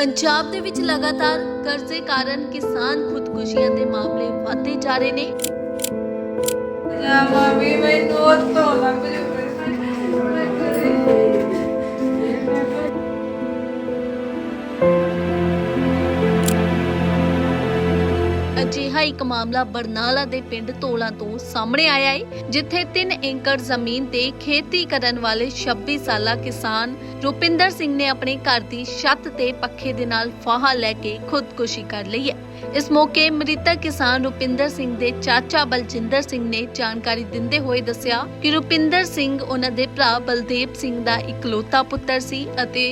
ਪੰਜਾਬ ਦੇ ਵਿੱਚ ਲਗਾਤਾਰ ਕਰਜ਼ੇ ਕਾਰਨ ਕਿਸਾਨ ਖੁਦਕੁਸ਼ੀਆਂ ਦੇ ਮਾਮਲੇ ਵਧਦੇ ਜਾ ਰਹੇ ਨੇ। ਜਾਵਾਂ ਵੀ ਮੈਨੂੰ ਉੱਤੋਂ ਲੱਭ ਜੂਵੇ ਅਜਿਹਾ ਇੱਕ ਮਾਮਲਾ ਬਰਨਾਲਾ ਦੇ ਪਿੰਡ ਤੋਲਾ ਤੋਂ ਸਾਹਮਣੇ ਆਇਆ ਹੈ ਜਿੱਥੇ 3 ਏਕੜ ਜ਼ਮੀਨ ਤੇ ਖੇਤੀ ਕਰਨ ਵਾਲੇ 26 ਸਾਲਾ ਕਿਸਾਨ ਰੁਪਿੰਦਰ ਸਿੰਘ ਨੇ ਆਪਣੇ ਘਰ ਦੀ ਛੱਤ ਤੇ ਪੱਖੇ ਦੇ ਨਾਲ ਫਾਹਾ ਲੈ ਕੇ ਖੁਦਕੁਸ਼ੀ ਕਰ ਲਈ ਹੈ ਇਸ ਮੌਕੇ ਮ੍ਰਿਤਕ ਕਿਸਾਨ ਰੁਪਿੰਦਰ ਸਿੰਘ ਦੇ ਚਾਚਾ ਬਲਜਿੰਦਰ ਸਿੰਘ ਨੇ ਜਾਣਕਾਰੀ ਦਿੰਦੇ ਹੋਏ ਦੱਸਿਆ ਕਿ ਰੁਪਿੰਦਰ ਸਿੰਘ ਉਹਨਾਂ ਦੇ ਭਰਾ ਬਲਦੇਵ ਸਿੰਘ ਦਾ ਇਕਲੌਤਾ ਪੁੱਤਰ ਸੀ ਅਤੇ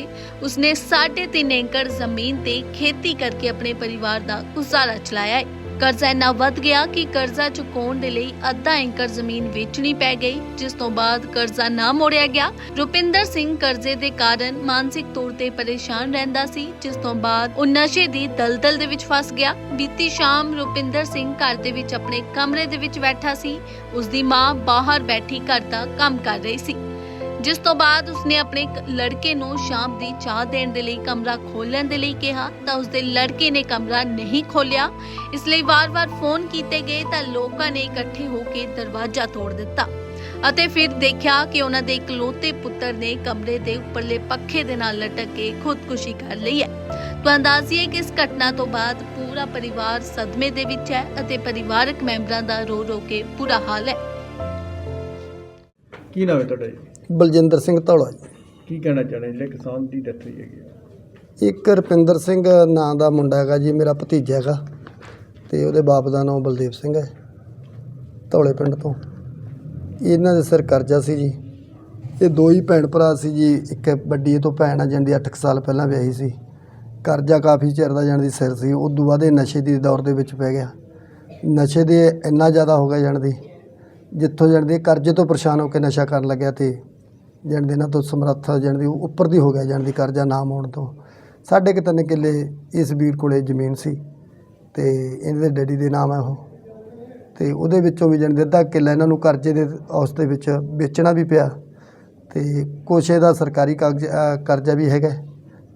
ਉਸਨੇ 3.5 ਏਕੜ ਜ਼ਮੀਨ ਤੇ ਖੇਤੀ ਕਰਕੇ ਆਪਣੇ ਪਰਿਵਾਰ ਦਾ ਗੁਜ਼ਾਰਾ ਚਲਾਇਆ ਹੈ ਕਰਜ਼ਾ ਇੰਨਾ ਵੱਧ ਗਿਆ ਕਿ ਕਰਜ਼ਾ ਚੁਕਾਉਣ ਦੇ ਲਈ ਅੱਧਾ ਏਕੜ ਜ਼ਮੀਨ ਵੇਚਣੀ ਪੈ ਗਈ, ਜਿਸ ਤੋਂ ਬਾਅਦ ਕਰਜ਼ਾ ਨਾ ਮੋੜਿਆ ਗਿਆ। ਰੁਪਿੰਦਰ ਸਿੰਘ ਕਰਜ਼ੇ ਦੇ ਕਾਰਨ ਮਾਨਸਿਕ ਤੌਰ ਤੇ ਪਰੇਸ਼ਾਨ ਰਹਿੰਦਾ ਸੀ, ਜਿਸ ਤੋਂ ਬਾਅਦ ਉਹ ਨਸ਼ੇ ਦੀ ਦਲਦਲ ਦੇ ਵਿੱਚ ਫਸ ਗਿਆ। ਬੀਤੀ ਸ਼ਾਮ ਰੁਪਿੰਦਰ ਸਿੰਘ ਘਰ ਦੇ ਵਿੱਚ ਆਪਣੇ ਕਮਰੇ ਦੇ ਵਿੱਚ ਬੈਠਾ ਸੀ। ਉਸ ਦੀ ਮਾਂ ਬਾਹਰ ਬੈਠੀ ਘਰ ਦਾ ਕੰਮ ਕਰ ਰਹੀ ਸੀ। ਜਿਸ ਤੋਂ ਬਾਅਦ ਉਸਨੇ ਆਪਣੇ ਲੜਕੇ ਨੂੰ ਸ਼ਾਮ ਦੀ ਚਾਹ ਦੇਣ ਦੇ ਲਈ ਕਮਰਾ ਖੋਲ੍ਹਣ ਦੇ ਲਈ ਕਿਹਾ, ਤਾਂ ਉਸਦੇ ਲੜਕੇ ਨੇ ਕਮਰਾ ਨਹੀਂ ਖੋਲ੍ਹਿਆ ਇਸ ਲਈ ਵਾਰ-ਵਾਰ ਫੋਨ ਕੀਤੇ ਗਏ ਤਾਂ ਲੋਕਾਂ ਨੇ ਇਕੱਠੇ ਹੋ ਕੇ ਦਰਵਾਜ਼ਾ ਤੋੜ ਦਿੱਤਾ ਅਤੇ ਫਿਰ ਦੇਖਿਆ ਕਿ ਉਹਨਾਂ ਦੇ ਇਕਲੌਤੇ ਪੁੱਤਰ ਨੇ ਕਮਰੇ ਦੇ ਉੱਪਰਲੇ ਪੱਖੇ ਦੇ ਨਾਲ ਲਟਕ ਕੇ ਖੁਦਕੁਸ਼ੀ ਕਰ ਲਈ ਹੈ। ਤਾਂ ਅੰਦਾਜ਼ੀਏ ਕਿ ਇਸ ਘਟਨਾ ਤੋਂ ਬਾਅਦ ਪੂਰਾ ਪਰਿਵਾਰ ਸਦਮੇ ਦੇ ਵਿੱਚ ਹੈ ਅਤੇ ਪਰਿਵਾਰਕ ਮੈਂਬਰਾਂ ਦਾ ਰੋ ਰੋ ਕੇ ਬੁਰਾ ਹਾਲ ਹੈ। ਕੀ ਨਾਮ ਹੈ ਤੁਹਾਡਾ ਜੀ? ਬਲਜਿੰਦਰ ਸਿੰਘ ਧੌਲਾ ਜੀ। ਕੀ ਕਹਿਣਾ ਚਾਹੁੰਦੇ ਜਿਹੜੇ ਕਿਸਾਨ ਦੀ ਡੈਥ ਹੋਈ ਹੈਗੀ ਹੈ? ਇੱਕ ਰੁਪਿੰਦਰ ਸਿੰਘ ਨਾਂ ਦਾ ਮੁੰਡਾ ਹੈਗਾ ਜੀ ਮੇਰਾ ਭਤੀਜਾ ਹੈਗਾ ਤੇ ਉਹਦੇ ਬਾਪ ਦਾ ਨਾਮ ਬਲਦੇਵ ਸਿੰਘ ਹੈ ਧੌਲੇ ਪਿੰਡ ਤੋਂ। ਇਹਨਾਂ ਦੇ ਸਿਰ ਕਰਜ਼ਾ ਸੀ ਜੀ। ਇਹ ਦੋ ਹੀ ਭੈਣ ਭਰਾ ਸੀ ਜੀ ਇੱਕ ਵੱਡੀ ਇਹ ਤੋਂ ਭੈਣ ਆ ਜਾਂਦੀ 8 ਸਾਲ ਪਹਿਲਾਂ ਵਿਆਹੀ ਸੀ। ਕਰਜ਼ਾ ਕਾਫੀ ਚਿਰ ਦਾ ਜਾਣ ਦੀ ਸਿਰ ਸੀ ਉਸ ਤੋਂ ਬਾਅਦ ਇਹ ਨਸ਼ੇ ਦੀ ਦੌਰ ਦੇ ਵਿੱਚ ਪੈ ਗਿਆ। ਨਸ਼ੇ ਦੇ ਇੰਨਾ ਜ਼ਿਆਦਾ ਹੋ ਗਿਆ ਜਾਣ ਦੀ ਜਿੱਥੋਂ ਜਾਣ ਦੀ ਕਰਜ਼ੇ ਤੋਂ ਪਰੇਸ਼ਾਨ ਹੋ ਕੇ ਨਸ਼ਾ ਕਰਨ ਲੱਗਿਆ ਤੇ ਜਾਣ ਦੇ ਇਹਨਾਂ ਤੋਂ ਸਮਰੱਥਾ ਜਾਣ ਦੀ ਉੱਪਰ ਦੀ ਹੋ ਗਿਆ ਜਾਣ ਦੀ ਕਰਜ਼ਾ ਨਾ ਮੋੜਨ ਤੋਂ। ਸਾਢੇ ਕੁ ਤਿੰਨ ਕਿੱਲੇ ਇਸ ਵੀਰ ਕੋਲੇ ਜ਼ਮੀਨ ਸੀ ਤੇ ਇਹਨਾਂ ਦੇ ਡੈਡੀ ਦੇ ਨਾਮ ਹੈ ਉਹ। ਤੇ ਉਹਦੇ ਵਿੱਚੋਂ ਵੀ ਜਾਣ ਦੇ ਅੱਧਾ ਕਿੱਲਾ ਇਹਨਾਂ ਨੂੰ ਕਰਜ਼ੇ ਦੇ ਉਸ ਦੇ ਵਿੱਚ ਵੇਚਣਾ ਵੀ ਪਿਆ। ਤੇ ਕੁਛ ਇਹਦਾ ਸਰਕਾਰੀ ਕਾਗਜ਼ ਕਰਜ਼ਾ ਵੀ ਹੈਗਾ।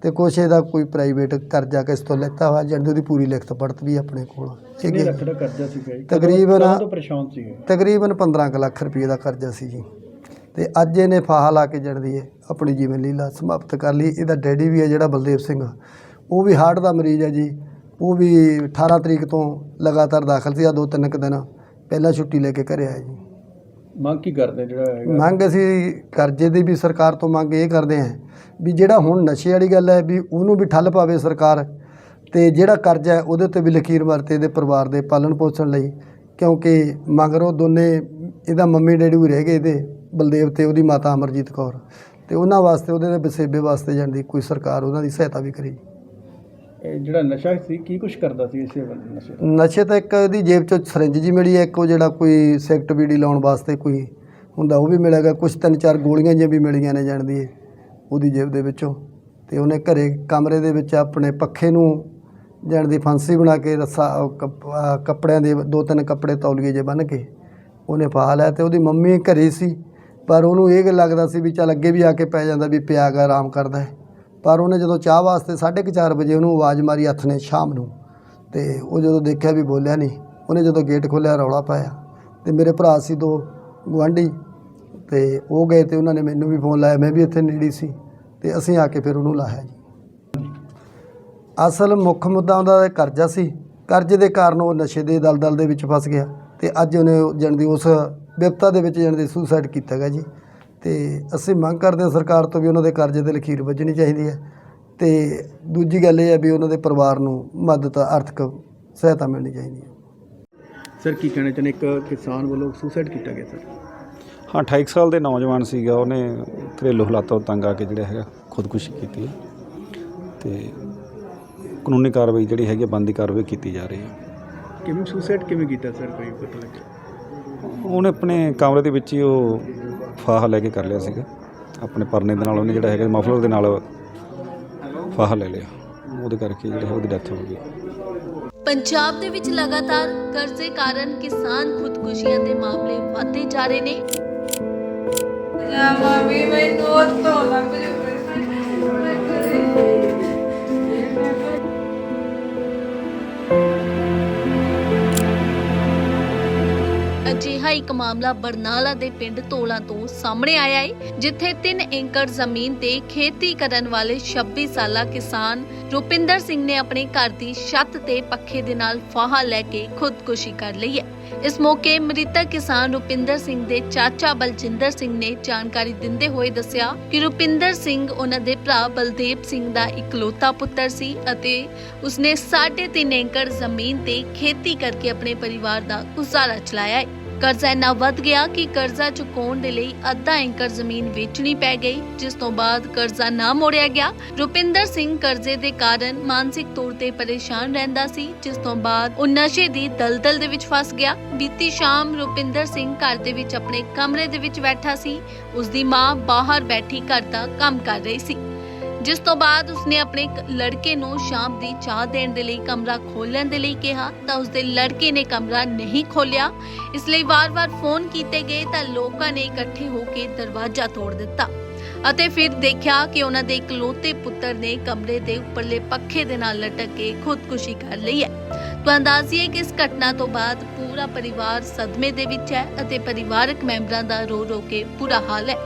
ਤੇ ਕੁਛ ਇਹਦਾ ਕੋਈ ਪ੍ਰਾਈਵੇਟ ਕਰਜ਼ਾ ਕਿਸ ਤੋਂ ਲੈਤਾ ਹੋਇਆ ਜਾਣ ਦੀ ਉਹਦੀ ਪੂਰੀ ਲਿਖਤ ਪੜਤ ਵੀ ਆਪਣੇ ਕੋਲ। ਕਿੰਨੇ। ਲੱਖ ਦਾ ਕਰਜ਼ਾ ਜੀ ਤਕਰੀਬਨ- ਤਕਰੀਬਨ 15 ਕੁ ਲੱਖ ਰੁਪਏ ਦਾ ਕਰਜ਼ਾ ਸੀ ਜੀ। ਤੇ ਅੱਜ ਇਹਨੇ ਫਾਹਾ ਲਾ ਕੇ ਜਣਦੀ ਹੈ ਆਪਣੀ ਜੀਵਨ ਲੀਲਾ ਸਮਾਪਤ ਕਰ ਲਈ। ਇਹਦਾ ਡੈਡੀ ਵੀ ਹੈ ਜਿਹੜਾ ਬਲਦੇਵ ਸਿੰਘ। ਉਹ ਵੀ ਹਾਰਟ ਦਾ ਮਰੀਜ਼ ਹੈ ਜੀ। ਉਹ ਵੀ 18 ਤਰੀਕ ਤੋਂ ਲਗਾਤਾਰ ਦਾਖਲ ਸੀ। ਆ ਦੋ ਤਿੰਨ ਕੁ ਦਿਨ ਪਹਿਲਾਂ ਛੁੱਟੀ ਲੈ ਕੇ ਘਰੇ ਆਇਆ ਜੀ। ਮੰਗ ਕੀ ਕਰਦੇ ਜਿਹੜਾ ਹੈਗਾ? ਮੰਗ ਅਸੀਂ ਕਰਜ਼ੇ ਦੀ ਵੀ ਸਰਕਾਰ ਤੋਂ ਮੰਗ ਇਹ ਕਰਦੇ ਹਾਂ ਵੀ ਜਿਹੜਾ ਹੁਣ ਨਸ਼ੇ ਵਾਲੀ ਗੱਲ ਹੈ ਵੀ ਉਹਨੂੰ ਵੀ ਠੱਲ ਪਾਵੇ ਸਰਕਾਰ ਤੇ ਜਿਹੜਾ ਕਰਜ਼ਾ ਹੈ ਉਹਦੇ ਤੇ ਵੀ ਲਕੀਰ ਵਰਤੇ ਇਹਦੇ ਪਰਿਵਾਰ ਦੇ ਪਾਲਣ ਪੋਸ਼ਣ ਲਈ। ਕਿਉਂਕਿ ਮਗਰੋਂ ਦੋਨੇ ਇਹਦਾ ਮੰਮੀ ਡੈਡੀ ਵੀ ਰਹਿ ਗਏ ਇਹਦੇ। ਬਲਦੇਵ ਤੇ ਉਹਦੀ ਮਾਤਾ ਅਮਰਜੀਤ ਕੌਰ ਤੇ ਉਹਨਾਂ ਵਾਸਤੇ ਉਹਦੇ ਦੇ ਵਸੇਬੇ ਵਾਸਤੇ ਜਾਂਦੀ ਕੋਈ ਸਰਕਾਰ ਉਹਨਾਂ ਦੀ ਸਹਾਇਤਾ ਵੀ ਕਰੇ। ਇਹ ਜਿਹੜਾ ਨਸ਼ਾ ਸੀ ਕੀ ਕੁਝ ਕਰਦਾ ਸੀ ਇਸੇ ਬੰਦੇ ਨਸ਼ੇ ਦਾ? ਨਸ਼ੇ ਤਾਂ ਇੱਕ ਇਹਦੀ ਜੇਬ ਚੋਂ ਸਰਿੰਜ ਜੀ ਮਿਲੀ ਹੈ ਇੱਕ ਉਹ ਜਿਹੜਾ ਕੋਈ ਸਿਗਰਟ ਬੀੜੀ ਲਾਉਣ ਵਾਸਤੇ ਕੋਈ ਹੁੰਦਾ ਉਹ ਵੀ ਮਿਲੇਗਾ ਕੁਝ ਤਿੰਨ ਚਾਰ ਗੋਲੀਆਂ ਜਿਹੀਆਂ ਵੀ ਮਿਲੀਆਂ ਨੇ ਜਾਣਦੀ ਹੈ ਉਹਦੀ ਜੇਬ ਦੇ ਵਿੱਚੋਂ। ਤੇ ਉਹਨੇ ਘਰੇ ਕਮਰੇ ਦੇ ਵਿੱਚ ਆਪਣੇ ਪੱਖੇ ਨੂੰ ਜਾਣ ਦੀ ਫਾਂਸੀ ਬਣਾ ਕੇ ਰੱਸਾ ਕੱਪੜਿਆਂ ਦੇ ਦੋ ਤਿੰਨ ਕੱਪੜੇ ਤੌਲੀਏ ਜੇ ਬੰਨ ਕੇ ਉਹਨੇ ਪਾ ਲਿਆ ਤੇ ਉਹਦੀ ਮੰਮੀ ਘਰੇ ਸੀ। ਪਰ ਉਹਨੂੰ ਇਹ ਗੱਲ ਲੱਗਦਾ ਸੀ ਵੀ ਚੱਲ ਅੱਗੇ ਵੀ ਆ ਕੇ ਪੈ ਜਾਂਦਾ ਵੀ ਪਿਆ ਗਾ ਆਰਾਮ ਕਰਦਾ ਹੈ। ਪਰ ਉਹਨੇ ਜਦੋਂ ਚਾਹ ਵਾਸਤੇ 4:30 ਵਜੇ ਉਹਨੂੰ ਆਵਾਜ਼ ਮਾਰੀ ਹੱਥ ਨੇ ਸ਼ਾਮ ਨੂੰ ਤੇ ਉਹ ਜਦੋਂ ਦੇਖਿਆ ਵੀ ਬੋਲਿਆ ਨਹੀਂ, ਉਹਨੇ ਜਦੋਂ ਗੇਟ ਖੋਲ੍ਹਿਆ ਰੌਲਾ ਪਾਇਆ ਤੇ ਮੇਰੇ ਭਰਾ ਸੀ ਦੋ ਗੁਆਂਢੀ ਤੇ ਉਹ ਗਏ ਤੇ ਉਹਨਾਂ ਨੇ ਮੈਨੂੰ ਵੀ ਫੋਨ ਲਾਇਆ, ਮੈਂ ਵੀ ਇੱਥੇ ਨੇੜੇ ਸੀ ਤੇ ਅਸੀਂ ਆ ਕੇ ਫਿਰ ਉਹਨੂੰ ਲਾਇਆ ਜੀ। ਅਸਲ ਮੁੱਖ ਮੁੱਦਾ ਉਹਦਾ ਕਰਜ਼ਾ ਸੀ, ਕਰਜ਼ੇ ਦੇ ਕਾਰਨ ਉਹ ਨਸ਼ੇ ਦੇ ਦਲਦਲ ਦੇ ਵਿੱਚ ਫਸ ਗਿਆ ਤੇ ਅੱਜ ਉਹਨੇ ਜਣ ਦੀ ਉਸ ਵਿਪਤਾ ਦੇ ਵਿੱਚ ਜਣ ਦੀ ਸੁਸਾਈਡ ਕੀਤਾ ਗਿਆ ਜੀ। ਤੇ ਅਸੀਂ ਮੰਗ ਕਰਦੇ ਹਾਂ ਸਰਕਾਰ ਤੋਂ ਵੀ ਉਹਨਾਂ ਦੇ ਕਰਜ਼ੇ ਤੇ ਲਖੀਰ ਵੱਜਣੀ ਚਾਹੀਦੀ ਹੈ। ਤੇ ਦੂਜੀ ਗੱਲ ਇਹ ਹੈ ਵੀ ਉਹਨਾਂ ਦੇ ਪਰਿਵਾਰ ਨੂੰ ਮਦਦ ਆਰਥਿਕ ਸਹਾਇਤਾ ਮਿਲਣੀ ਚਾਹੀਦੀ ਹੈ। ਸਰ ਕੀ ਕਹਿਣਾ ਚਾਹੁੰਦੇ? ਇੱਕ ਕਿਸਾਨ ਵੱਲੋਂ ਸੁਸਾਈਡ ਕੀਤਾ ਗਿਆ ਸਰ। ਹਾਂ 28 ਸਾਲ ਦੇ ਨੌਜਵਾਨ ਸੀਗਾ। ਉਹਨੇ ਘਰੇਲੂ ਹਾਲਾਤਾਂ ਤੋਂ ਤੰਗ ਆ ਕੇ ਜਿਹੜਾ ਹੈਗਾ ਖੁਦਕੁਸ਼ੀ ਕੀਤੀ ਹੈ। ਤੇ ਕਾਨੂੰਨੀ ਕਾਰਵਾਈ ਜਿਹੜੀ ਹੈਗੀ ਬੰਦੀ ਕਾਰਵਾਈ ਕੀਤੀ ਜਾ ਰਹੀ ਹੈ। ਕਿਵੇਂ ਸੁਸਾਈਡ ਕਿਵੇਂ ਕੀਤਾ ਸਰ ਕੋਈ ਪਤਾ ਲੱਗਿਆ ਉਹਨੇ ਆਪਣੇ ਕਮਰੇ ਦੇ ਵਿੱਚ ਹੀ ਉਹ ਫਾਹਾ ਲੈ ਕੇ ਕਰ ਲਿਆ ਸੀਗਾ। ਆਪਣੇ ਪਰਨੇ ਦੇ ਨਾਲ ਉਹਨੇ ਜਿਹੜਾ ਹੈਗਾ ਮਫਲਰ ਦੇ ਨਾਲ ਫਾਹਾ ਲੈ ਲਿਆ। ਉਹਦੇ ਕਰਕੇ ਜਿਹੜਾ ਉਹਦੀ ਡੈਥ ਹੋ ਗਈ। ਪੰਜਾਬ ਦੇ ਵਿੱਚ ਲਗਾਤਾਰ ਕਰਜ਼ੇ ਕਾਰਨ ਕਿਸਾਨ ਖੁਦਕੁਸ਼ੀਆਂ ਦੇ ਮਾਮਲੇ ਵਧਦੇ ਜਾ ਰਹੇ ਨੇ। ਮੈਨੂੰ ਉੱਤੋਂ ਲੱਭ ਇੱਕ ਮਾਮਲਾ ਬਰਨਾਲਾ ਦੇ ਪਿੰਡ ਤੋਲਾ ਤੋਂ ਸਾਹਮਣੇ ਆਇਆ ਹੈ ਜਿੱਥੇ 3 ਏਕੜ ਜ਼ਮੀਨ ਤੇ ਖੇਤੀ ਕਰਨ ਵਾਲੇ 26 ਸਾਲਾ ਕਿਸਾਨ ਰੁਪਿੰਦਰ ਸਿੰਘ ਨੇ ਆਪਣੇ ਘਰ ਦੀ ਛੱਤ ਤੇ ਪੱਖੇ ਦੇ ਨਾਲ ਫਾਹਾ ਲੈ ਕੇ ਖੁਦਕੁਸ਼ੀ ਕਰ ਲਈ ਹੈ। ਇਸ ਮੌਕੇ ਮ੍ਰਿਤਕ ਕਿਸਾਨ ਰੁਪਿੰਦਰ ਸਿੰਘ ਦੇ ਚਾਚਾ ਬਲਜਿੰਦਰ ਸਿੰਘ ਨੇ ਜਾਣਕਾਰੀ ਦਿੰਦੇ ਹੋਏ ਦੱਸਿਆ ਕਿ ਰੁਪਿੰਦਰ ਸਿੰਘ ਉਹਨਾਂ ਦੇ ਭਰਾ ਬਲਦੇਵ ਸਿੰਘ ਦਾ ਇਕਲੌਤਾ ਪੁੱਤਰ ਸੀ ਅਤੇ ਉਸਨੇ 3.5 ਏਕੜ ਜ਼ਮੀਨ ਤੇ ਖੇਤੀ ਕਰਕੇ ਆਪਣੇ ਪਰਿਵਾਰ ਦਾ ਗੁਜ਼ਾਰਾ ਚਲਾਇਆ ਹੈ। ਕਰਜ਼ਾ ਇੰਨਾ ਵੱਧ ਗਿਆ ਕਿ ਕਰਜ਼ਾ ਚੁਕਾਉਣ ਦੇ ਲਈ ਅੱਧਾ ਏਕੜ ਜ਼ਮੀਨ ਵੇਚਣੀ ਪੈ ਗਈ, ਜਿਸ ਤੋਂ ਬਾਅਦ ਕਰਜ਼ਾ ਨਾ ਮੋੜਿਆ ਗਿਆ। ਰੁਪਿੰਦਰ ਸਿੰਘ ਕਰਜ਼ੇ ਦੇ ਕਾਰਨ ਮਾਨਸਿਕ ਤੌਰ ਤੇ ਪਰੇਸ਼ਾਨ ਰਹਿੰਦਾ ਸੀ, ਜਿਸ ਤੋਂ ਬਾਅਦ ਉਹ ਨਸ਼ੇ ਦੀ ਦਲਦਲ ਦੇ ਵਿੱਚ ਫਸ ਗਿਆ। ਬੀਤੀ ਸ਼ਾਮ ਰੁਪਿੰਦਰ ਸਿੰਘ ਘਰ ਦੇ ਵਿੱਚ ਆਪਣੇ ਕਮਰੇ ਦੇ ਵਿੱਚ ਬੈਠਾ ਸੀ। ਉਸ ਦੀ ਮਾਂ ਬਾਹਰ ਬੈਠੀ ਘਰ ਦਾ ਕੰਮ ਕਰ ਰਹੀ ਸੀ। ਜਿਸ ਤੋਂ ਬਾਅਦ ਉਸਨੇ ਆਪਣੇ ਇੱਕ ਲੜਕੇ ਨੂੰ ਸ਼ਾਮ ਦੀ ਚਾਹ ਦੇਣ ਦੇ ਲਈ ਕਮਰਾ ਖੋਲ੍ਹਣ ਦੇ ਲਈ ਕਿਹਾ, ਤਾਂ ਉਸਦੇ ਲੜਕੇ ਨੇ ਕਮਰਾ ਨਹੀਂ ਖੋਲ੍ਹਿਆ ਇਸ ਲਈ ਵਾਰ-ਵਾਰ ਫੋਨ ਕੀਤੇ ਗਏ ਤਾਂ ਲੋਕਾਂ ਨੇ ਇਕੱਠੇ ਹੋ ਕੇ ਦਰਵਾਜ਼ਾ ਤੋੜ ਦਿੱਤਾ ਅਤੇ ਫਿਰ ਦੇਖਿਆ ਕਿ ਉਹਨਾਂ ਦੇ ਇਕਲੌਤੇ ਪੁੱਤਰ ਨੇ ਕਮਰੇ ਦੇ ਉੱਪਰਲੇ ਪੱਖੇ ਦੇ ਨਾਲ ਲਟਕ ਕੇ ਖੁਦਕੁਸ਼ੀ ਕਰ ਲਈ ਹੈ। ਤਾਂ ਅੰਦਾਜ਼ੀਏ ਕਿ ਇਸ ਘਟਨਾ ਤੋਂ ਬਾਅਦ ਪੂਰਾ ਪਰਿਵਾਰ ਸਦਮੇ ਦੇ ਵਿੱਚ ਹੈ ਅਤੇ ਪਰਿਵਾਰਕ ਮੈਂਬਰਾਂ ਦਾ ਰੋ ਰੋ ਕੇ ਬੁਰਾ ਹਾਲ ਹੈ।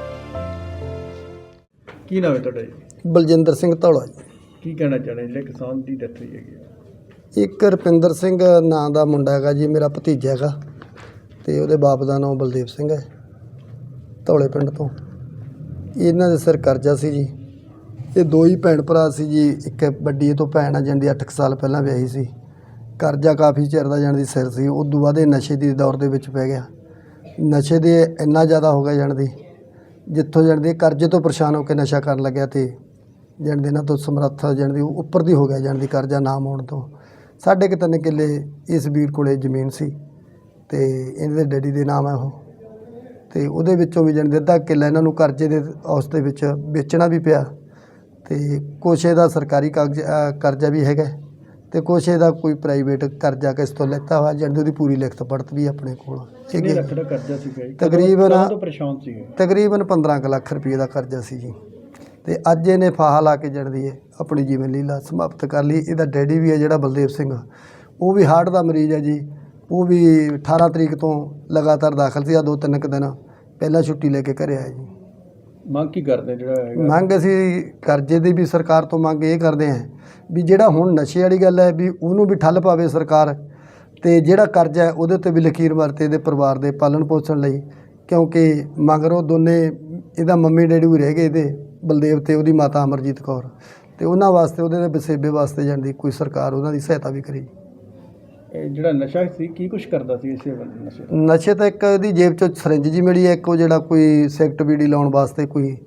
ਕੀ ਨਾਮ ਹੈ ਤੁਹਾਡਾ ਜੀ? ਬਲਜਿੰਦਰ ਸਿੰਘ ਧੌਲਾ ਜੀ। ਕੀ ਕਹਿਣਾ ਚਾਹੁੰਦੇ ਜਿਹੜੇ ਕਿਸਾਨ ਦੀ ਡੈਥ ਹੋਈ ਹੈਗੀ? ਇੱਕ ਰੁਪਿੰਦਰ ਸਿੰਘ ਨਾਂ ਦਾ ਮੁੰਡਾ ਹੈਗਾ ਜੀ ਮੇਰਾ ਭਤੀਜਾ ਹੈਗਾ ਤੇ ਉਹਦੇ ਬਾਪ ਦਾ ਨਾਮ ਬਲਦੇਵ ਸਿੰਘ ਹੈ ਧੌਲੇ ਪਿੰਡ ਤੋਂ। ਇਹਨਾਂ ਦੇ ਸਿਰ ਕਰਜ਼ਾ ਸੀ ਜੀ ਇਹ ਦੋ ਹੀ ਭੈਣ ਭਰਾ ਸੀ ਜੀ ਇੱਕ ਵੱਡੀ ਇਹ ਤੋਂ ਭੈਣ ਆ ਜਾਂਦੀ 8 ਸਾਲ ਪਹਿਲਾਂ ਵਿਆਹੀ ਸੀ। ਕਰਜ਼ਾ ਕਾਫੀ ਚਿਰ ਦਾ ਜਾਣ ਦੀ ਸਿਰ ਸੀ ਉਸ ਤੋਂ ਬਾਅਦ ਇਹ ਨਸ਼ੇ ਦੀ ਦੌਰ ਦੇ ਵਿੱਚ ਪੈ ਗਿਆ। ਨਸ਼ੇ ਦੇ ਇੰਨਾ ਜ਼ਿਆਦਾ ਹੋ ਗਿਆ ਜਾਣ ਦੀ ਜਿੱਥੋਂ ਜਾਣ ਦੀ ਕਰਜ਼ੇ ਤੋਂ ਪਰੇਸ਼ਾਨ ਹੋ ਕੇ ਨਸ਼ਾ ਕਰਨ ਲੱਗਿਆ ਤੇ ਜਾਣ ਦੇ ਨਾਲ ਤੋਂ ਸਮਰੱਥ ਜਾਣ ਦੀ ਉੱਪਰ ਦੀ ਹੋ ਗਿਆ ਜਾਣ ਦੀ ਕਰਜ਼ਾ ਨਾ ਮੋੜਨ ਤੋਂ। ਸਾਢੇ ਕੁ ਤਿੰਨ ਕਿੱਲੇ ਇਸ ਵੀਰ ਕੋਲੇ ਜ਼ਮੀਨ ਸੀ ਤੇ ਇਹਨਾਂ ਦੇ ਡੈਡੀ ਦੇ ਨਾਮ ਹੈ ਉਹ। ਤੇ ਉਹਦੇ ਵਿੱਚੋਂ ਵੀ ਜਾਣ ਦੇ ਅੱਧਾ ਕਿੱਲਾ ਇਹਨਾਂ ਨੂੰ ਕਰਜ਼ੇ ਦੇ ਉਸ ਦੇ ਵਿੱਚ ਵੇਚਣਾ ਵੀ ਪਿਆ। ਤੇ ਕੁਛ ਇਹਦਾ ਸਰਕਾਰੀ ਕਾਗਜ਼ ਅ, ਕਰਜ਼ਾ ਵੀ ਹੈਗਾ। ਤੇ ਕੁਛ ਇਹਦਾ ਕੋਈ ਪ੍ਰਾਈਵੇਟ ਕਰਜ਼ਾ ਕਿਸ ਤੋਂ ਲੈਤਾ ਹੋਇਆ ਜਾਣ ਦੀ ਉਹਦੀ ਪੂਰੀ ਲਿਖਤ ਪੜਤ ਵੀ ਆਪਣੇ ਕੋਲ। ਕਿੰਨੇ ਹੈਗੀ ਲੱਖ ਦਾ ਕਰਜ਼ਾ ਸੀ ਕਦੋਂ ਤਕਰੀਬਨ- ਕਦੋਂ ਤੋਂ ਪਰੇਸ਼ਾਨ ਸੀਗੇ? ਤਕਰੀਬਨ 15 ਕੁ ਲੱਖ ਰੁਪਏ ਦਾ ਕਰਜ਼ਾ ਸੀ ਜੀ। ਤੇ ਅੱਜ ਇਹਨੇ ਫਾਹਾ ਲਾ ਕੇ ਜਣਦੀ ਹੈ ਆਪਣੀ ਜੀਵਨ ਲੀਲਾ ਸਮਾਪਤ ਕਰ ਲਈ। ਇਹਦਾ ਡੈਡੀ ਵੀ ਹੈ ਜਿਹੜਾ ਬਲਦੇਵ ਸਿੰਘ। ਉਹ ਵੀ ਹਾਰਟ ਦਾ ਮਰੀਜ਼ ਹੈ ਜੀ। ਉਹ ਵੀ 18 ਤਰੀਕ ਤੋਂ ਲਗਾਤਾਰ ਦਾਖਲ ਸੀ ਆ ਦੋ ਤਿੰਨ ਕੁ ਦਿਨ ਪਹਿਲਾਂ ਛੁੱਟੀ ਲੈ ਕੇ ਘਰੇ ਆਇਆ ਜੀ। ਮੰਗ ਕੀ ਕਰਦੇ ਜਿਹੜਾ ਹੈਗਾ? ਮੰਗ ਅਸੀਂ ਕਰਜ਼ੇ ਦੀ ਵੀ ਸਰਕਾਰ ਤੋਂ ਮੰਗ ਇਹ ਕਰਦੇ ਹਾਂ ਵੀ ਜਿਹੜਾ ਹੁਣ ਨਸ਼ੇ ਵਾਲੀ ਗੱਲ ਹੈ ਵੀ ਉਹਨੂੰ ਵੀ ਠੱਲ ਪਾਵੇ ਸਰਕਾਰ ਤੇ ਜਿਹੜਾ ਕਰਜ਼ਾ ਹੈ ਉਹਦੇ ਉੱਤੇ ਵੀ ਲਕੀਰ ਮਾਰਤੇ ਇਹਦੇ ਪਰਿਵਾਰ ਦੇ ਪਾਲਣ ਪੋਸ਼ਣ ਲਈ ਕਿਉਂਕਿ ਮਗਰੋਂ ਦੋਨੇ ਇਹਦਾ ਮੰਮੀ ਡੈਡੀ ਵੀ ਰਹਿ ਗਏ ਇਹਦੇ ਬਲਦੇਵ ਤੇ ਉਹਦੀ ਮਾਤਾ ਅਮਰਜੀਤ ਕੌਰ। ਤੇ ਉਹਨਾਂ ਵਾਸਤੇ ਉਹਦੇ ਦੇ ਵਸੇਬੇ ਵਾਸਤੇ ਜਾਂਦੀ ਕੋਈ ਸਰਕਾਰ ਉਹਨਾਂ ਦੀ ਸਹਾਇਤਾ ਵੀ ਕਰੇ। ਇਹ ਜਿਹੜਾ ਨਸ਼ਾ ਸੀ ਕੀ ਕੁਝ ਕਰਦਾ ਸੀ ਇਸੇ ਬੰਦੇ ਨਸ਼ੇ ਦਾ? ਨਸ਼ੇ ਤਾਂ ਇੱਕ ਇਹਦੀ ਜੇਬ ਚੋਂ ਸਿਰੰਜ ਜੀ ਮਿਲੀ ਹੈ ਇੱਕ ਉਹ ਜਿਹੜਾ ਕੋਈ ਸਿਗਰਟ ਬੀੜੀ ਲਾਉਣ ਵਾਸਤੇ ਕੋਈ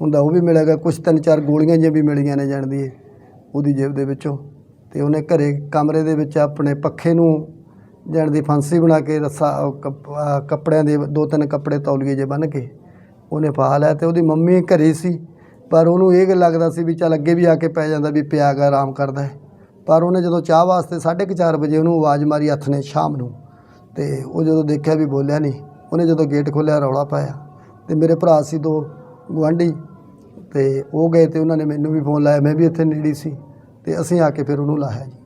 ਹੁੰਦਾ ਉਹ ਵੀ ਮਿਲੇਗਾ ਕੁਝ ਤਿੰਨ ਚਾਰ ਗੋਲੀਆਂ ਜਿਹੀਆਂ ਵੀ ਮਿਲੀਆਂ ਨੇ ਜਾਣਦੀ ਹੈ ਉਹਦੀ ਜੇਬ ਦੇ ਵਿੱਚੋਂ। ਤੇ ਉਹਨੇ ਘਰੇ ਕਮਰੇ ਦੇ ਵਿੱਚ ਆਪਣੇ ਪੱਖੇ ਨੂੰ ਜਾਣ ਦੀ ਫਾਂਸੀ ਬਣਾ ਕੇ ਰੱਸਾ ਉਹ ਕੱਪ- ਕੱਪੜਿਆਂ ਦੇ ਦੋ ਤਿੰਨ ਕੱਪੜੇ ਤੌਲੀਏ ਜੇ ਬੰਨ੍ਹ ਕੇ ਉਹਨੇ ਫਾ ਲਿਆ ਤੇ ਉਹਦੀ ਮੰਮੀ ਘਰੇ ਸੀ, ਪਰ ਉਹਨੂੰ ਇਹ ਲੱਗਦਾ ਸੀ ਵੀ ਚੱਲ ਅੱਗੇ ਵੀ ਆ ਕੇ ਪੈ ਜਾਂਦਾ ਵੀ ਪਿਆ ਗਾ ਆਰਾਮ ਕਰਦਾ ਹੈ। ਪਰ ਉਹਨੇ ਜਦੋਂ ਚਾਹ ਵਾਸਤੇ 4:30 ਵਜੇ ਉਹਨੂੰ ਆਵਾਜ਼ ਮਾਰੀ ਹੱਥ ਨੇ ਸ਼ਾਮ ਨੂੰ ਤੇ ਉਹ ਜਦੋਂ ਦੇਖਿਆ ਵੀ ਬੋਲਿਆ ਨਹੀਂ, ਉਹਨੇ ਜਦੋਂ ਗੇਟ ਖੋਲ੍ਹਿਆ ਰੌਲਾ ਪਾਇਆ ਤੇ ਮੇਰੇ ਭਰਾ ਸੀ ਦੋ ਗੁਆਂਢੀ ਤੇ ਉਹ ਗਏ ਤੇ ਉਹਨਾਂ ਨੇ ਮੈਨੂੰ ਵੀ ਫੋਨ ਲਾਇਆ, ਮੈਂ ਵੀ ਇੱਥੇ ਨੇੜੇ ਸੀ ਤੇ ਅਸੀਂ ਆ ਕੇ ਫਿਰ ਉਹਨੂੰ ਲਾਇਆ ਜੀ।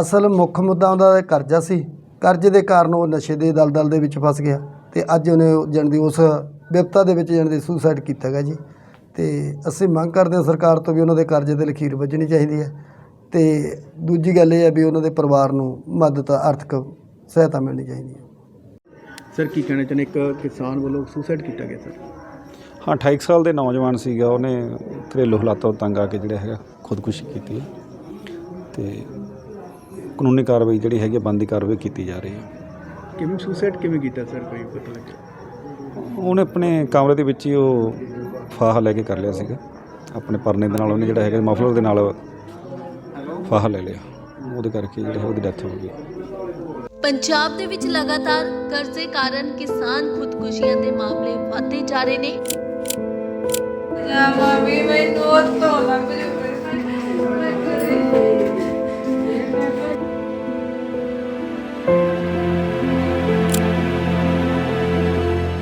ਅਸਲ ਮੁੱਖ ਮੁੱਦਾ ਉਹਦਾ ਇਹ ਕਰਜ਼ਾ ਸੀ, ਕਰਜ਼ੇ ਦੇ ਕਾਰਨ ਉਹ ਨਸ਼ੇ ਦੇ ਦਲਦਲ ਦੇ ਵਿੱਚ ਫਸ ਗਿਆ। ਤੇ ਅੱਜ ਉਹਨੇ ਜਣ ਦੀ ਉਸ ਵਿਪਤਾ ਦੇ ਵਿੱਚ ਜਣ ਦੀ ਸੁਸਾਈਡ ਕੀਤਾ ਗਿਆ ਜੀ। ਤੇ ਅਸੀਂ ਮੰਗ ਕਰਦੇ ਹਾਂ ਸਰਕਾਰ ਤੋਂ ਵੀ ਉਹਨਾਂ ਦੇ ਕਰਜ਼ੇ ਤੇ ਲਕੀਰ ਵੱਜਣੀ ਚਾਹੀਦੀ ਹੈ ਤੇ ਦੂਜੀ ਗੱਲ ਇਹ ਹੈ ਵੀ ਉਹਨਾਂ ਦੇ ਪਰਿਵਾਰ ਨੂੰ ਮਦਦ ਆਰਥਿਕ ਸਹਾਇਤਾ ਮਿਲਣੀ ਚਾਹੀਦੀ ਹੈ। ਸਰ ਕੀ ਕਹਿਣਾ ਚਾਹੁੰਦੇ? ਇੱਕ ਕਿਸਾਨ ਵੱਲੋਂ ਸੁਸਾਈਡ ਕੀਤਾ ਗਿਆ ਸਰ। ਹਾਂ 28 ਸਾਲ ਦੇ ਨੌਜਵਾਨ ਸੀਗਾ। ਉਹਨੇ ਘਰੇਲੂ ਹਾਲਾਤਾਂ ਤੋਂ ਤੰਗ ਆ ਕੇ ਜਿਹੜਾ ਹੈਗਾ ਖੁਦਕੁਸ਼ੀ ਕੀਤੀ ਹੈ ਤੇ ਕਾਨੂੰਨੀ ਕਾਰਵਾਈ ਜਿਹੜੀ ਹੈਗੀ ਹੈ, ਬਣਦੀ ਕਾਰਵਾਈ ਕੀਤੀ ਜਾ ਰਹੀ ਹੈ। ਕਿਵੇਂ ਸੁਸਾਈਡ ਕਿਵੇਂ ਕੀਤਾ ਸਰ ਕੋਈ ਪਤਾ ਲੱਗਿਆ? ਉਹਨੇ ਆਪਣੇ ਕਮਰੇ ਦੇ ਵਿੱਚ ਹੀ ਉਹ ਫਾਹਾ ਲੈ ਕੇ ਕਰ ਲਿਆ ਸੀਗਾ। ਆਪਣੇ ਪਰਨੇ ਦੇ ਨਾਲ ਉਹਨੇ ਜਿਹੜਾ ਹੈਗਾ ਮਫਲਰ ਦੇ ਨਾਲ ਫਾਹਾ ਲੈ ਲਿਆ। ਉਹਦੇ ਕਰਕੇ ਜਿਹੜਾ ਹੈ ਉਹਦੀ ਡੈਥ ਹੋ ਗਈ। ਪੰਜਾਬ ਦੇ ਵਿੱਚ ਲਗਾਤਾਰ ਕਰਜ਼ੇ ਕਾਰਨ ਕਿਸਾਨ ਖੁਦਕੁਸ਼ੀਆਂ ਦੇ ਮਾਮਲੇ ਵਧਦੇ ਜਾ ਰਹੇ ਨੇ। ਜਾਵਾਂ ਵੀ ਮੈਨੂੰ ਉੱਤੋਂ ਲੱਗ ਜੂਵੇ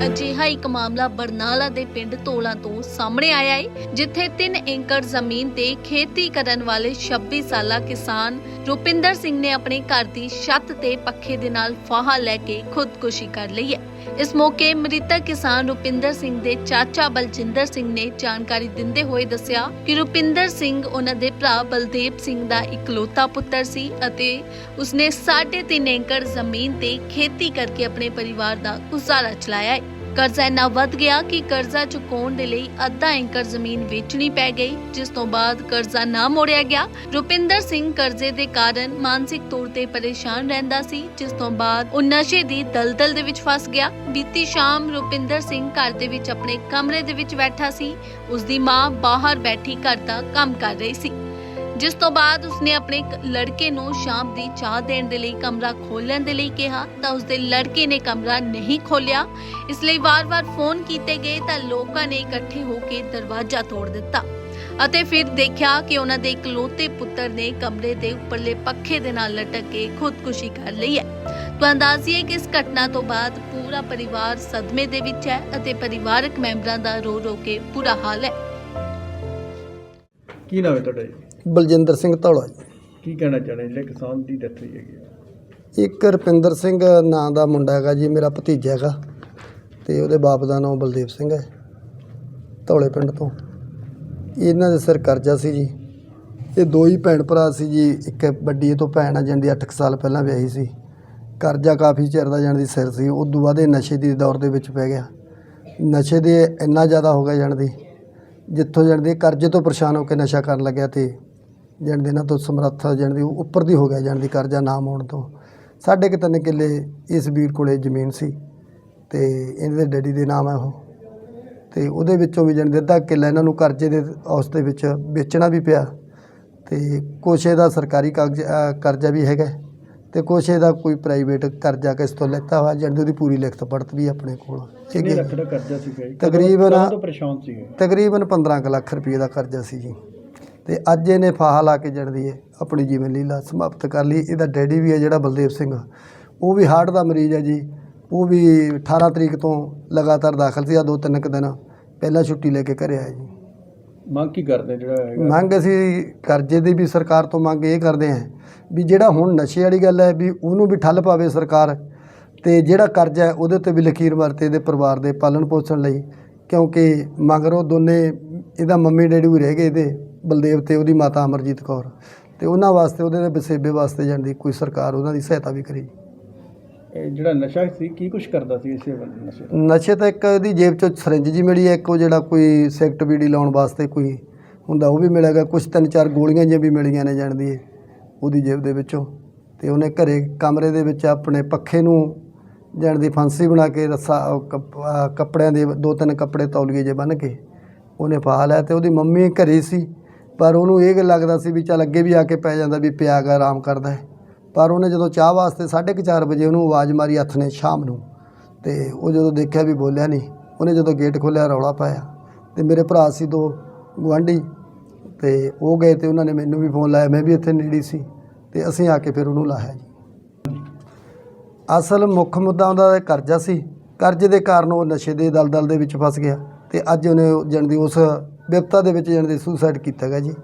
ਅਜਿਹਾ ਇੱਕ ਮਾਮਲਾ ਬਰਨਾਲਾ ਦੇ ਪਿੰਡ ਤੋਲਾ ਤੋਂ ਸਾਹਮਣੇ ਆਇਆ ਹੈ ਜਿੱਥੇ 3 ਏਕੜ ਜ਼ਮੀਨ ਤੇ ਖੇਤੀ ਕਰਨ ਵਾਲੇ 26 ਸਾਲਾ ਕਿਸਾਨ ਰੁਪਿੰਦਰ ਸਿੰਘ ਨੇ ਆਪਣੇ ਘਰ ਦੀ ਛੱਤ ਤੇ ਪੱਖੇ ਦੇ ਨਾਲ ਫਾਹਾ ਲੈ ਕੇ ਖੁਦਕੁਸ਼ੀ ਕਰ ਲਈ ਹੈ। ਇਸ ਮੌਕੇ ਮ੍ਰਿਤਕ ਕਿਸਾਨ ਰੁਪਿੰਦਰ ਸਿੰਘ ਦੇ ਚਾਚਾ ਬਲਜਿੰਦਰ ਸਿੰਘ ਨੇ ਜਾਣਕਾਰੀ ਦਿੰਦੇ ਹੋਏ ਦੱਸਿਆ ਕਿ ਰੁਪਿੰਦਰ ਸਿੰਘ ਉਹਨਾਂ ਦੇ ਭਰਾ ਬਲਦੇਵ ਸਿੰਘ ਦਾ ਇਕਲੌਤਾ ਪੁੱਤਰ ਸੀ ਅਤੇ ਉਸਨੇ 3.5 ਏਕੜ ਜ਼ਮੀਨ ਤੇ ਖੇਤੀ ਕਰਕੇ ਆਪਣੇ ਪਰਿਵਾਰ ਦਾ ਗੁਜ਼ਾਰਾ ਚਲਾਇਆ ਹੈ। ਕਰਜ਼ਾ ਇੰਨਾ ਵੱਧ ਗਿਆ ਕਿ ਕਰਜ਼ਾ ਚੁਕਾਉਣ ਦੇ ਲਈ ਅੱਧਾ ਏਕੜ ਜ਼ਮੀਨ ਵੇਚਣੀ ਪੈ ਗਈ, ਜਿਸ ਤੋਂ ਬਾਅਦ ਕਰਜ਼ਾ ਨਾ ਮੋੜਿਆ ਗਿਆ। ਰੁਪਿੰਦਰ ਸਿੰਘ ਕਰਜ਼ੇ ਦੇ ਕਾਰਨ ਮਾਨਸਿਕ ਤੌਰ ਤੇ ਪਰੇਸ਼ਾਨ ਰਹਿੰਦਾ ਸੀ, ਜਿਸ ਤੋਂ ਬਾਅਦ ਉਹ ਨਸ਼ੇ ਦੀ ਦਲਦਲ ਦੇ ਵਿੱਚ ਫਸ ਗਿਆ। ਬੀਤੀ ਸ਼ਾਮ ਰੁਪਿੰਦਰ ਸਿੰਘ ਘਰ ਦੇ ਵਿੱਚ ਆਪਣੇ ਕਮਰੇ ਦੇ ਵਿੱਚ ਬੈਠਾ ਸੀ। ਉਸ ਦੀ ਮਾਂ ਬਾਹਰ ਬੈਠੀ ਘਰ ਦਾ ਕੰਮ ਕਰ ਰਹੀ ਸੀ। ਜਿਸ ਤੋਂ ਬਾਅਦ ਉਸਨੇ ਆਪਣੇ ਇੱਕ ਲੜਕੇ ਨੂੰ ਸ਼ਾਮ ਦੀ ਚਾਹ ਦੇਣ ਦੇ ਲਈ ਕਮਰਾ ਖੋਲਣ ਦੇ ਲਈ ਕਿਹਾ, ਤਾਂ ਉਸਦੇ ਲੜਕੇ ਨੇ ਕਮਰਾ ਨਹੀਂ ਖੋਲਿਆ। ਇਸ ਲਈ ਵਾਰ-ਵਾਰ ਫੋਨ ਕੀਤੇ ਗਏ ਤਾਂ ਲੋਕਾਂ ਨੇ ਇਕੱਠੇ ਹੋ ਕੇ ਦਰਵਾਜ਼ਾ ਤੋੜ ਦਿੱਤਾ ਅਤੇ ਫਿਰ ਦੇਖਿਆ ਕਿ ਉਹਨਾਂ ਦੇ ਇਕਲੌਤੇ ਪੁੱਤਰ ਨੇ ਕਮਰੇ ਦੇ ਉੱਪਰਲੇ ਪੱਖੇ ਦੇ ਨਾਲ ਲਟਕ ਕੇ ਖੁਦਕੁਸ਼ੀ ਕਰ ਲਈ ਹੈ। ਤਾਂ ਅੰਦਾਜ਼ੀਏ ਕਿ ਇਸ ਘਟਨਾ ਤੋਂ ਬਾਅਦ ਪੂਰਾ ਪਰਿਵਾਰ ਸਦਮੇ ਦੇ ਵਿੱਚ ਹੈ ਅਤੇ ਪਰਿਵਾਰਕ ਮੈਂਬਰਾਂ ਦਾ ਰੋ ਰੋ ਕੇ ਬੁਰਾ ਹਾਲ ਹੈ। ਕੀ ਨਾਮ ਹੈ ਤੁਹਾਡਾ ਜੀ? ਬਲਜਿੰਦਰ ਸਿੰਘ ਧੌਲਾ ਜੀ। ਕੀ ਕਹਿਣਾ ਚਾਹੁੰਦੇ ਜਿਹੜੇ ਕਿਸਾਨ ਦੀ ਡੈਥ ਹੋਈ ਹੈਗੀ ਹੈ? ਇੱਕ ਰੁਪਿੰਦਰ ਸਿੰਘ ਨਾਂ ਦਾ ਮੁੰਡਾ ਹੈਗਾ ਜੀ ਮੇਰਾ ਭਤੀਜਾ ਹੈਗਾ। ਤੇ ਉਹਦੇ ਬਾਪ ਦਾ ਨਾਮ ਬਲਦੇਵ ਸਿੰਘ ਹੈ ਧੌਲੇ ਪਿੰਡ ਤੋਂ। ਇਹਨਾਂ ਦੇ ਸਿਰ ਕਰਜ਼ਾ ਸੀ ਜੀ। ਇਹ ਦੋ ਹੀ ਭੈਣ ਭਰਾ ਸੀ ਜੀ ਇੱਕ ਵੱਡੀ ਇਹ ਤੋਂ ਭੈਣ ਆ ਜਿਹਦੀ 8 ਸਾਲ ਪਹਿਲਾਂ ਵਿਆਹੀ ਸੀ। ਕਰਜ਼ਾ ਕਾਫੀ ਚਿਰ ਦਾ ਜਾਣ ਦੀ ਸਿਰ ਸੀ ਉਸ ਤੋਂ ਬਾਅਦ ਇਹ ਨਸ਼ੇ ਦੀ ਦੌਰ ਦੇ ਵਿੱਚ ਪੈ ਗਿਆ। ਨਸ਼ੇ ਦੇ ਇੰਨਾ ਜ਼ਿਆਦਾ ਹੋ ਗਿਆ ਜਾਣ ਦੀ ਜਿੱਥੋਂ ਜਾਣ ਦੀ ਕਰਜ਼ੇ ਤੋਂ ਪਰੇਸ਼ਾਨ ਹੋ ਕੇ ਨਸ਼ਾ ਕਰਨ ਲੱਗਿਆ ਤੇ ਜਾਣ ਇਹਨਾਂ ਤੋਂ ਸਮਰੱਥਾ ਜਾਣ ਦੀ ਉੱਪਰ ਦੀ ਹੋ ਗਿਆ ਜਾਣ ਦੀ ਕਰਜ਼ਾ ਨਾ ਮੋੜਨ ਤੋਂ। ਸਾਢੇ ਕੁ ਤਿੰਨ ਕਿੱਲੇ ਇਸ ਵੀਰ ਕੋਲੇ ਜ਼ਮੀਨ ਸੀ ਤੇ ਇਹਨਾਂ ਦੇ ਡੈਡੀ ਦੇ ਨਾਮ ਹੈ ਉਹ। ਤੇ ਉਹਦੇ ਵਿੱਚੋਂ ਵੀ ਜਾਣ ਅੱਧਾ ਕਿੱਲਾ ਇਹਨਾਂ ਨੂੰ ਕਰਜ਼ੇ ਦੇ ਉਸ ਦੇ ਵਿੱਚ ਵੇਚਣਾ ਵੀ ਪਿਆ ਤੇ ਕੁਛ ਇਹਦਾ ਸਰਕਾਰੀ ਕਾਗਜ਼ ਅ, ਕਰਜ਼ਾ ਵੀ ਹੈਗਾ। ਤੇ ਕੁਛ ਇਹਦਾ ਕੋਈ ਪ੍ਰਾਈਵੇਟ ਕਰਜ਼ਾ ਕਿਸ ਤੋਂ ਲੈਤਾ ਹੋਇਆ ਜਾਣ ਉਹਦੀ ਪੂਰੀ ਲਿਖਤ ਪੜਤ ਵੀ ਆਪਣੇ ਕੋਲ ਕਿੰਨੇ ਹੈਗੀ ਲੱਖ ਦਾ ਕਰਜ਼ਾ ਸੀ ਕਦੋਂ ਤਕਰੀਬਨ- ਕਦੋਂ ਤੋਂ ਪਰੇਸ਼ਾਨ ਸੀਗੇ? ਤਕਰੀਬਨ 15 ਕੁ ਲੱਖ ਰੁਪਏ ਦਾ ਕਰਜ਼ਾ ਸੀ ਜੀ। ਤੇ ਅੱਜ ਇਹਨੇ ਫਾਹਾ ਲਾ ਕੇ ਜਣਦੀ ਹੈ ਆਪਣੀ ਜੀਵਨ ਲੀਲਾ ਸਮਾਪਤ ਕਰ ਲਈ। ਇਹਦਾ ਡੈਡੀ ਵੀ ਹੈ ਜਿਹੜਾ ਬਲਦੇਵ ਸਿੰਘ। ਉਹ ਵੀ ਹਾਰਟ ਦਾ ਮਰੀਜ਼ ਹੈ ਜੀ। ਉਹ ਵੀ 18 ਤਰੀਕ ਤੋਂ ਲਗਾਤਾਰ ਦਾਖਲ ਸੀ। ਆ ਦੋ ਤਿੰਨ ਕੁ ਦਿਨ ਪਹਿਲਾਂ ਛੁੱਟੀ ਲੈ ਕੇ ਘਰੇ ਆਇਆ ਜੀ। ਮੰਗ ਕੀ ਕਰਦੇ ਜਿਹੜਾ ਹੈਗਾ? ਮੰਗ ਅਸੀਂ ਕਰਜ਼ੇ ਦੀ ਵੀ ਸਰਕਾਰ ਤੋਂ ਮੰਗ ਇਹ ਕਰਦੇ ਹਾਂ ਵੀ ਜਿਹੜਾ ਹੁਣ ਨਸ਼ੇ ਵਾਲੀ ਗੱਲ ਹੈ ਵੀ ਉਹਨੂੰ ਵੀ ਠੱਲ ਪਾਵੇ ਸਰਕਾਰ ਤੇ ਜਿਹੜਾ ਕਰਜ਼ਾ ਹੈ ਉਹਦੇ ਤੇ ਵੀ ਲਕੀਰ ਮਾਰਤੇ ਇਹਦੇ ਪਰਿਵਾਰ ਦੇ ਪਾਲਣ ਪੋਸ਼ਣ ਲਈ ਕਿਉਂਕਿ ਮਗਰੋਂ ਦੋਨੇ ਇਹਦਾ ਮੰਮੀ ਡੈਡੀ ਵੀ ਰਹਿ ਗਏ ਇਹਦੇ ਬਲਦੇਵ ਤੇ ਉਹਦੀ ਮਾਤਾ ਅਮਰਜੀਤ ਕੌਰ ਤੇ ਉਹਨਾਂ ਵਾਸਤੇ ਉਹਦੇ ਦੇ ਵਸੇਬੇ ਵਾਸਤੇ ਜਾਂਦੀ ਕੋਈ ਸਰਕਾਰ ਉਹਨਾਂ ਦੀ ਸਹਾਇਤਾ ਵੀ ਕਰੇ ਇਹ ਜਿਹੜਾ ਨਸ਼ਾ ਸੀ ਕੀ ਕੁਝ ਕਰਦਾ ਸੀ ਇਸੇ ਬੰਦੇ ਨਸ਼ੇ ਦਾ? ਨਸ਼ੇ ਤਾਂ ਇੱਕ ਇਹਦੀ ਜੇਬ ਚੋਂ ਸਿਰੰਜ ਜੀ ਮਿਲੀ ਹੈ ਇੱਕ ਉਹ ਜਿਹੜਾ ਕੋਈ ਸਿਗਰਟ ਬੀੜੀ ਲਾਉਣ ਵਾਸਤੇ ਕੋਈ ਹੁੰਦਾ ਉਹ ਵੀ ਮਿਲੇਗਾ ਕੁਝ ਤਿੰਨ ਚਾਰ ਗੋਲੀਆਂ ਜਿਹੀਆਂ ਵੀ ਮਿਲੀਆਂ ਨੇ ਜਾਣਦੀ ਹੈ ਉਹਦੀ ਜੇਬ ਦੇ ਵਿੱਚੋਂ ਤੇ ਉਹਨੇ ਘਰੇ ਕਮਰੇ ਦੇ ਵਿੱਚ ਆਪਣੇ ਪੱਖੇ ਨੂੰ ਜਾਣ ਦੀ ਫਾਂਸੀ ਬਣਾ ਕੇ ਰੱਸਾ ਕੱਪ- ਕੱਪੜਿਆਂ ਦੇ ਦੋ ਤਿੰਨ ਕੱਪੜੇ ਤੌਲੀਏ ਜੇ ਬੰਨ੍ਹ ਕੇ ਉਹਨੇ ਪਾ ਲਿਆ ਤੇ ਉਹਦੀ ਮੰਮੀ ਘਰੇ ਸੀ, ਪਰ ਉਹਨੂੰ ਇਹ ਲੱਗਦਾ ਸੀ ਵੀ ਚੱਲ ਅੱਗੇ ਵੀ ਆ ਕੇ ਪੈ ਜਾਂਦਾ ਵੀ ਪਿਆ ਗਾ, ਆਰਾਮ ਕਰਦਾ ਹੈ। ਪਰ ਉਹਨੇ ਜਦੋਂ ਚਾਹ ਵਾਸਤੇ 4:30 ਵਜੇ ਉਹਨੂੰ ਆਵਾਜ਼ ਮਾਰੀ ਹੱਥ ਨੇ ਸ਼ਾਮ ਨੂੰ ਤੇ ਉਹ ਜਦੋਂ ਦੇਖਿਆ ਵੀ ਬੋਲਿਆ ਨਹੀਂ, ਉਹਨੇ ਜਦੋਂ ਗੇਟ ਖੋਲ੍ਹਿਆ ਰੌਲਾ ਪਾਇਆ ਤੇ ਮੇਰੇ ਭਰਾ ਸੀ ਦੋ ਗੁਆਂਢੀ ਤੇ ਉਹ ਗਏ ਤੇ ਉਹਨਾਂ ਨੇ ਮੈਨੂੰ ਵੀ ਫੋਨ ਲਾਇਆ, ਮੈਂ ਵੀ ਇੱਥੇ ਨੇੜੇ ਸੀ ਤੇ ਅਸੀਂ ਆ ਕੇ ਫਿਰ ਉਹਨੂੰ ਲਾਇਆ ਜੀ। ਅਸਲ ਮੁੱਖ ਮੁੱਦਾ ਉਹਦਾ ਇਹ ਕਰਜ਼ਾ ਸੀ। ਕਰਜ਼ੇ ਦੇ ਕਾਰਨ ਉਹ ਨਸ਼ੇ ਦੇ ਦਲਦਲ ਦੇ ਵਿੱਚ ਫਸ ਗਿਆ ਤੇ ਅੱਜ ਉਹਨੇ ਜਣ ਦੀ ਉਸ ਵਿਪਤਾ ਦੇ ਵਿੱਚ ਜਣ ਦੀ ਸੁਸਾਈਡ ਕੀਤਾ ਗਿਆ ਜੀ।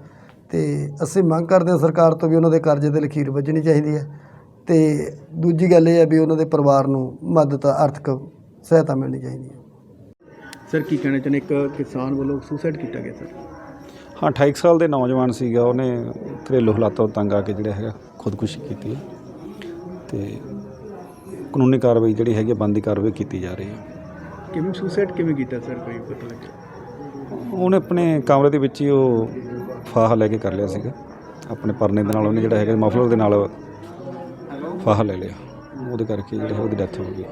ਤੇ ਅਸੀਂ ਮੰਗ ਕਰਦੇ ਹਾਂ ਸਰਕਾਰ ਤੋਂ ਵੀ ਉਹਨਾਂ ਦੇ ਕਰਜ਼ੇ ਤੇ ਲਖੀਰ ਵੱਜਣੀ ਚਾਹੀਦੀ ਹੈ ਤੇ ਦੂਜੀ ਗੱਲ ਇਹ ਹੈ ਵੀ ਉਹਨਾਂ ਦੇ ਪਰਿਵਾਰ ਨੂੰ ਮਦਦ ਆਰਥਿਕ ਸਹਾਇਤਾ ਮਿਲਣੀ ਚਾਹੀਦੀ ਹੈ। ਸਰ, ਕੀ ਕਹਿਣਾ ਚਾਹੁੰਦੇ? ਇੱਕ ਕਿਸਾਨ ਵੱਲੋਂ ਸੁਸਾਈਡ ਕੀਤਾ ਗਿਆ, ਸਰ। ਹਾਂ 28 ਸਾਲ ਦੇ ਨੌਜਵਾਨ ਸੀਗਾ ਉਹਨੇ ਘਰੇਲੂ ਹਾਲਾਤਾਂ ਤੋਂ ਤੰਗ ਆ ਕੇ ਜਿਹੜਾ ਹੈਗਾ ਖੁਦਕੁਸ਼ੀ ਕੀਤੀ ਹੈ ਤੇ ਕਾਨੂੰਨੀ ਕਾਰਵਾਈ ਜਿਹੜੀ ਹੈਗੀ ਹੈ, ਬਣਦੀ ਕਾਰਵਾਈ ਕੀਤੀ ਜਾ ਰਹੀ ਹੈ। ਕਿਵੇਂ ਸੁਸਾਈਡ ਕਿਵੇਂ ਕੀਤਾ ਸਰ ਕੋਈ ਪਤਾ ਲੱਗਿਆ? ਉਹਨੇ ਆਪਣੇ ਕਮਰੇ ਦੇ ਵਿੱਚ ਹੀ ਉਹ ਫਾਹਾ ਲੈ ਕੇ ਕਰ ਲਿਆ ਸੀਗਾ। ਆਪਣੇ ਪਰਨੇ ਦੇ ਨਾਲ ਉਹਨੇ ਜਿਹੜਾ ਹੈਗਾ ਮਫਲਰ ਦੇ ਨਾਲ ਫਾਹਾ ਲੈ ਲਿਆ। ਉਹਦੇ ਕਰਕੇ ਜਿਹੜਾ ਹੈ ਉਹਦੀ ਡੈਥ ਹੋ ਗਈ।